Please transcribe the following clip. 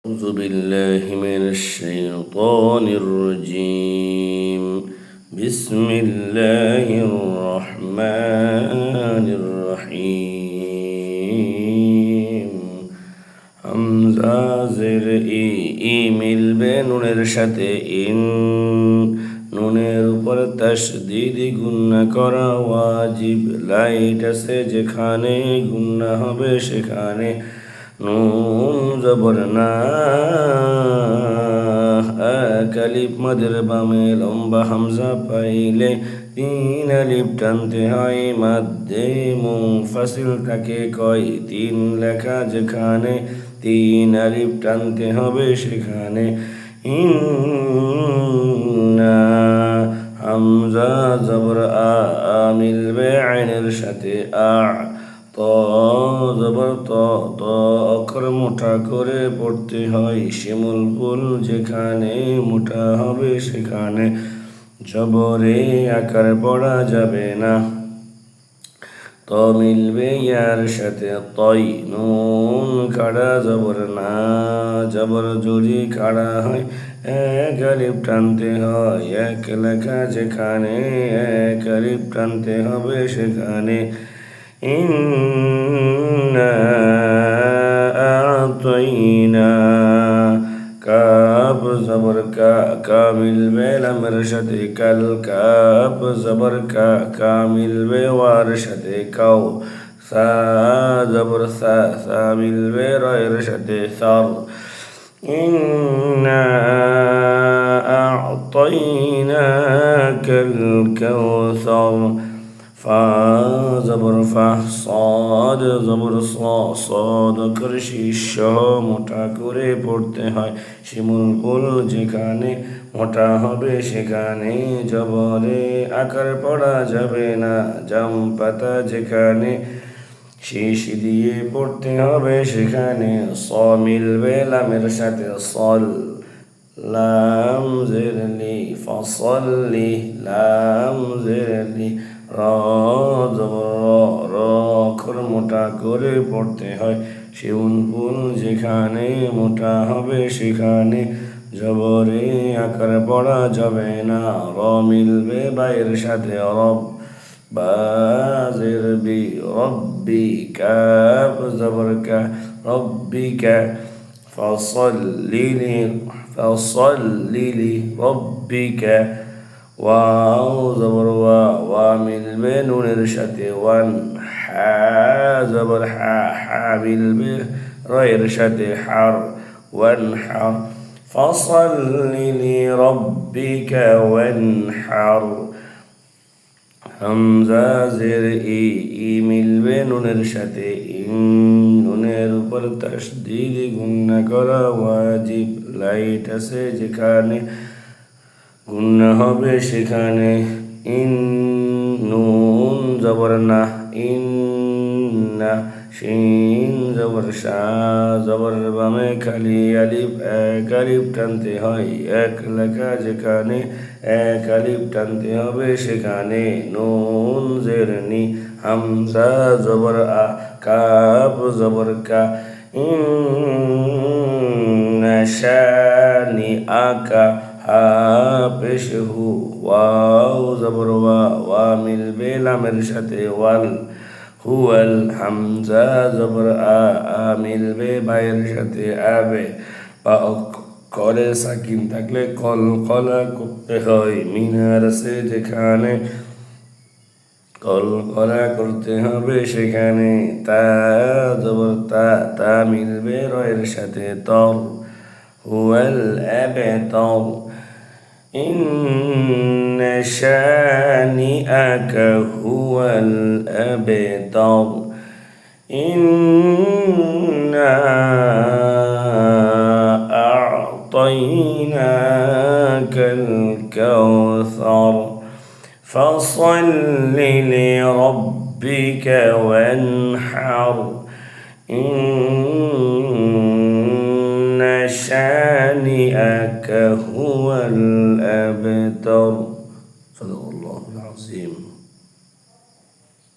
أعوذ بالله من الشيطان الرجيم بسم الله الرحمن الرحيم হামজাজের ই ই মিলবে নুনের সাথে ইন নুনের উপর তাসদিদি গুন্না করা ওয়াজিব লাইট আছে যেখানে গুন্না হবে সেখানে নুন জবর না কালিপ মাদের বামে লম্বা হামজা পাইলে তিন আলিপ টানতে হয় মাদ্দে মুফাসিল তাকে কয় তিন লেখা যেখানে তিন আলিপ টানতে হবে সেখানে ইন্না হামজা জবর আ মিলবে আইনের সাথে আ ত ত অক্ষর মোটা করে পড়তে হয়। শিমুল ফুল যেখানে মোটা হবে সেখানে জবরে আকার পড়া যাবে না। মিলবে ইয়ার সাথে তই, নুন খাড়া জবর না, জবর জুড়ি খাড়া হয়, এক আলিপ টানতে হয়। এক লেখা যেখানে, এক আলিপ টানতে হবে সেখানে। إنا أعطيناك زبر کا کامل بے لمرشد كل كاب زبر کا کامل وارشد سا زبر سا سامل بے رشد سر إنا أعطيناك الكوثر ফা জবর ফা সদ জবর সদ করে শিষ্য মোটা করে পড়তে হয় শিমুল ফুল যেখানে মোটা হবে সেখানে জবরে আকার পড়া যাবে না জাম পাতা যেখানে শীষ দিয়ে পড়তে হবে সেখানে স মিলবে লামের সাথে সল লাম জেরলি ফসল্লি লাম জেরলি করতে হয়। শিউন যেখানে মোটা হবে, সেখানে জবরে আকার পড়া যাবে না। র মিলবে বাইরের সাথে অরব। বাজের বি রব্বি কাপ জবর কা রব্বি কা ফসল্লিলি ফসল্লিলি রব্বি কা ওয়াও, জবর ওয়া ওয়া মিলবে নুনের সাথে, ওয়ান। হা জবর হা হা মিলবে রয়ের সাথে হার ওয়ান হার فصل لربك وانحر হামজা জের ই ই মিলবে নুনের সাথে ইন নুনের উপর তাসদিদ গুন্না করা ওয়াজিব লাইট আছে যেখানে গুন্না হবে সেখানে ইন নুন জবর না ইন না শিন জবর বামে খালি আলিফ এক আলিফ টানতে হয় এক লেখা যেখানে এক আলিফ টানতে হবে সেখানে নুন জেরনি হামজা জবর আ কাপ জবর কা শানি আকা হা পেশ হু ওয়াও জবর ওয়া ওয়া মিলবে লামের সাথে ওয়াল হুয়াল হামজা জবর আ আ মিলবে বায়ের সাথে আবে। বা কলে সাকিন থাকলে কল কলা করতে হয়। মিনার আছে যেখানে কল কলা করতে হবে সেখানে তা জবর তা তা মিলবে রয়ের সাথে তর হুয়াল অ্যাবে তর إن شانئك هو الأبتر. إنا أعطيناك الكوثر. فصل لربك وانحر. إن شانئك هو الأبتر. صدق الله العظيم.